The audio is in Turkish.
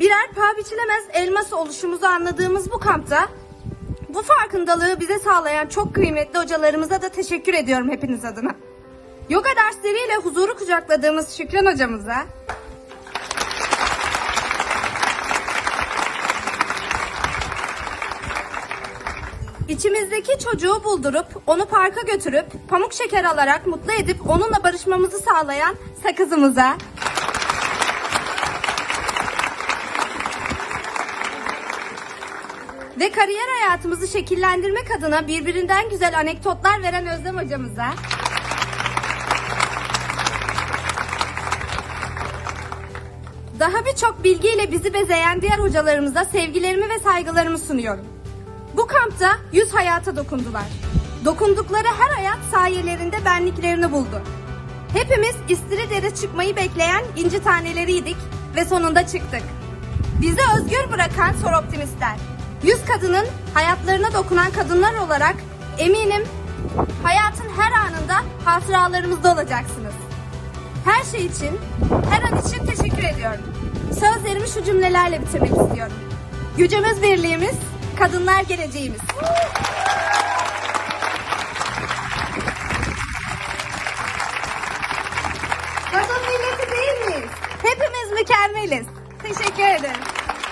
Birer paha biçilemez elması oluşumuzu anladığımız bu kampta bu farkındalığı bize sağlayan çok kıymetli hocalarımıza da teşekkür ediyorum hepiniz adına. Yoga dersleriyle huzuru kucakladığımız Şükran hocamıza, İçimizdeki çocuğu buldurup onu parka götürüp pamuk şeker alarak mutlu edip onunla barışmamızı sağlayan sakızımıza, ve kariyer hayatımızı şekillendirmek adına birbirinden güzel anekdotlar veren Özlem hocamıza, daha birçok bilgiyle bizi bezeyen diğer hocalarımıza sevgilerimi ve saygılarımı sunuyorum. Bu kampta yüz hayata dokundular. Dokundukları her hayat sayelerinde benliklerini buldu. Hepimiz İstiridye'de çıkmayı bekleyen inci taneleriydik ve sonunda çıktık. Bizi özgür bırakan soroptimistler. Yüz kadının hayatlarına dokunan kadınlar olarak eminim hayatın her anında hatıralarımızda olacaksınız. Her şey için, her an için teşekkür ediyorum. Sözlerimi şu cümlelerle bitirmek istiyorum. Gücümüz birliğimiz, kadınlar geleceğimiz. Kadın milleti değil miyiz? Hepimiz mükemmeliz. Teşekkür ederim.